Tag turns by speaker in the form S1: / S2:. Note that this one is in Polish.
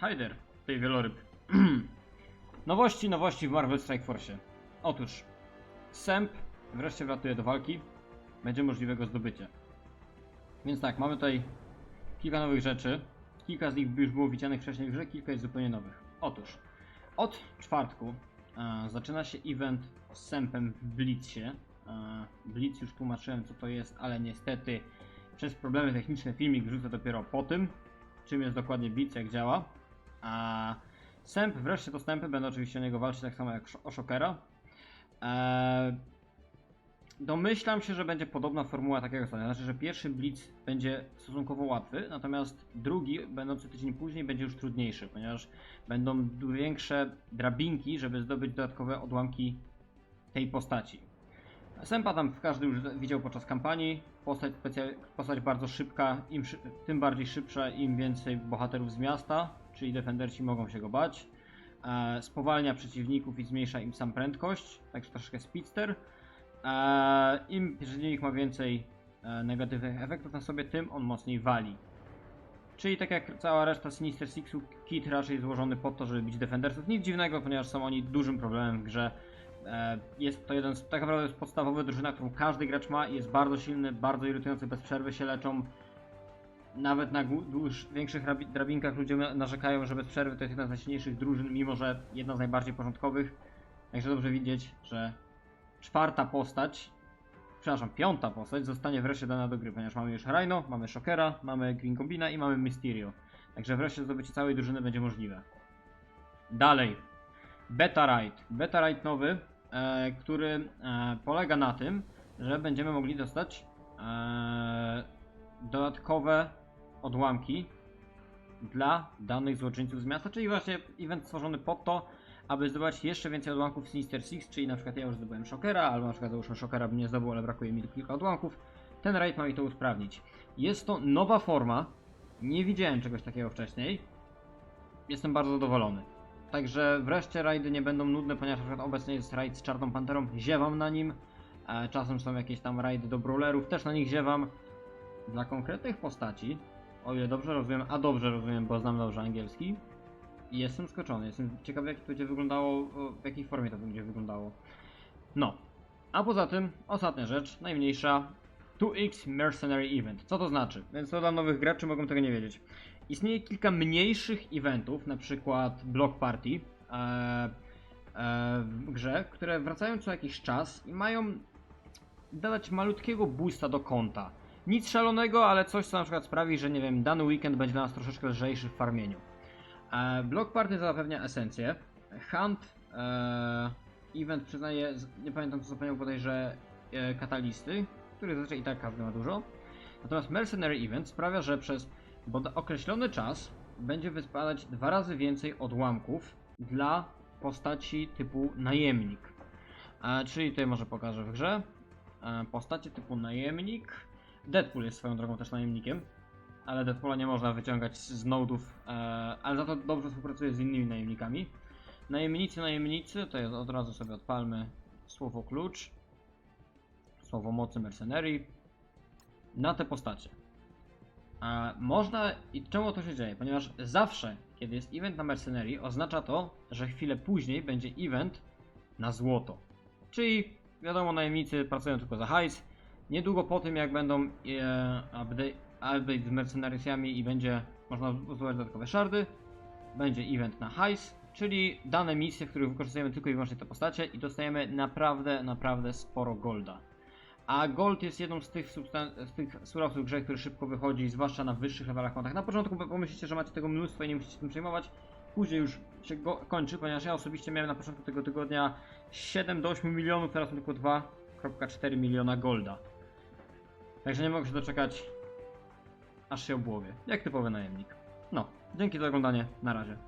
S1: There, tej wieloryb. nowości, nowości w Marvel Strike Force. Otóż, Sęp wreszcie wratuje do walki. Będzie możliwe go zdobycie. Więc tak, mamy tutaj kilka nowych rzeczy. Kilka z nich już było widzianych wcześniej w kilka jest zupełnie nowych. Otóż, od czwartku e, zaczyna się event z Sępem w Blitzcie. E, Blitz już tłumaczyłem co to jest, ale niestety przez problemy techniczne filmik wrzucę dopiero po tym, czym jest dokładnie Blitz, jak działa. A Sęp, wreszcie dostępy, będę oczywiście o niego walczyć tak samo jak o Shockera. Eee, domyślam się, że będzie podobna formuła takiego stania. Znaczy, że pierwszy blitz będzie stosunkowo łatwy, natomiast drugi, będący tydzień później, będzie już trudniejszy, ponieważ będą większe drabinki, żeby zdobyć dodatkowe odłamki tej postaci. Sępa tam każdy już widział podczas kampanii. Postać, postać bardzo szybka, im szy- tym bardziej szybsza, im więcej bohaterów z miasta, czyli defenderci mogą się go bać. E, spowalnia przeciwników i zmniejsza im sam prędkość, także troszkę speedster. E, Im przeciwnik ma więcej e, negatywnych efektów na sobie, tym on mocniej wali. Czyli tak jak cała reszta Sinister Sixu, kit raczej złożony po to, żeby bić defendersów. Nic dziwnego, ponieważ są oni dużym problemem w grze. E, Jest to jeden z, tak naprawdę jest podstawowa drużyna, którą każdy gracz ma i jest bardzo silny, bardzo irytujący, bez przerwy się leczą. Nawet na dłuż, większych rabi- drabinkach ludzie na- narzekają, że bez przerwy to jest jedna z najsilniejszych drużyn, mimo że jedna z najbardziej porządkowych. Także dobrze widzieć, że czwarta postać, przepraszam, piąta postać zostanie wreszcie dana do gry, ponieważ mamy już Rhino, mamy Shockera, mamy Green Goblina i mamy Mysterio. Także wreszcie zdobycie całej drużyny będzie możliwe. Dalej, Beta Raid. Beta Raid nowy, który e, polega na tym, że będziemy mogli dostać e, dodatkowe odłamki dla danych złoczyńców z miasta, czyli właśnie event stworzony po to, aby zdobywać jeszcze więcej odłamków Sinister Six, czyli na przykład ja już zdobyłem Shockera, albo na przykład załóżmy Shockera bym nie zdobył, ale brakuje mi kilka odłamków. Ten raid ma mi to usprawnić. Jest to nowa forma, nie widziałem czegoś takiego wcześniej. Jestem bardzo zadowolony. Także wreszcie rajdy nie będą nudne, ponieważ na obecnie jest rajd z Czarną Panterą, ziewam na nim. E, czasem są jakieś tam rajdy do brawlerów, też na nich ziewam. Dla konkretnych postaci, o ile dobrze rozumiem, a dobrze rozumiem, bo znam dobrze angielski, jestem skoczony. Jestem ciekawy, jak to będzie wyglądało, w jakiej formie to będzie wyglądało. No. A poza tym, ostatnia rzecz, najmniejsza. 2x Mercenary Event. Co to znaczy? Więc to dla nowych graczy mogą tego nie wiedzieć. Istnieje kilka mniejszych eventów, na przykład Block Party e, e, w grze, które wracają co jakiś czas i mają dodać malutkiego boosta do konta. Nic szalonego, ale coś, co na przykład sprawi, że nie wiem, dany weekend będzie dla nas troszeczkę lżejszy w farmieniu. E, Block Party zapewnia esencję. Hunt e, event przyznaje, nie pamiętam co zapomniał bodajże e, katalisty, których zazwyczaj i tak każdy ma dużo. Natomiast Mercenary Event sprawia, że przez określony czas będzie wyspadać dwa razy więcej odłamków dla postaci typu najemnik. E, czyli tutaj może pokażę w grze. E, postacie typu najemnik. Deadpool jest swoją drogą też najemnikiem ale Deadpoola nie można wyciągać z nodów, e, ale za to dobrze współpracuje z innymi najemnikami. Najemnicy, najemnicy, to jest od razu sobie odpalmy słowo klucz, słowo mocy mercenary na te postacie. E, można i czemu to się dzieje? Ponieważ zawsze, kiedy jest event na mercenary, oznacza to, że chwilę później będzie event na złoto. Czyli wiadomo, najemnicy pracują tylko za hajs. Niedługo po tym, jak będą e, update, z mercenariusami i będzie można używać dodatkowe szardy, będzie event na hajs, czyli dane misje, w których wykorzystujemy tylko i wyłącznie te postacie i dostajemy naprawdę, naprawdę sporo golda. A gold jest jedną z tych, z tych surowców grze, który szybko wychodzi, zwłaszcza na wyższych levelach kontach. Na początku pomyślicie, że macie tego mnóstwo i nie musicie tym przejmować. Później już się go kończy, ponieważ ja osobiście miałem na początku tego tygodnia 7 do 8 milionów, teraz tylko 2,4 miliona golda. Także nie mogę się doczekać, aż się obłowię. Jak typowy najemnik. No, dzięki za oglądanie, na razie.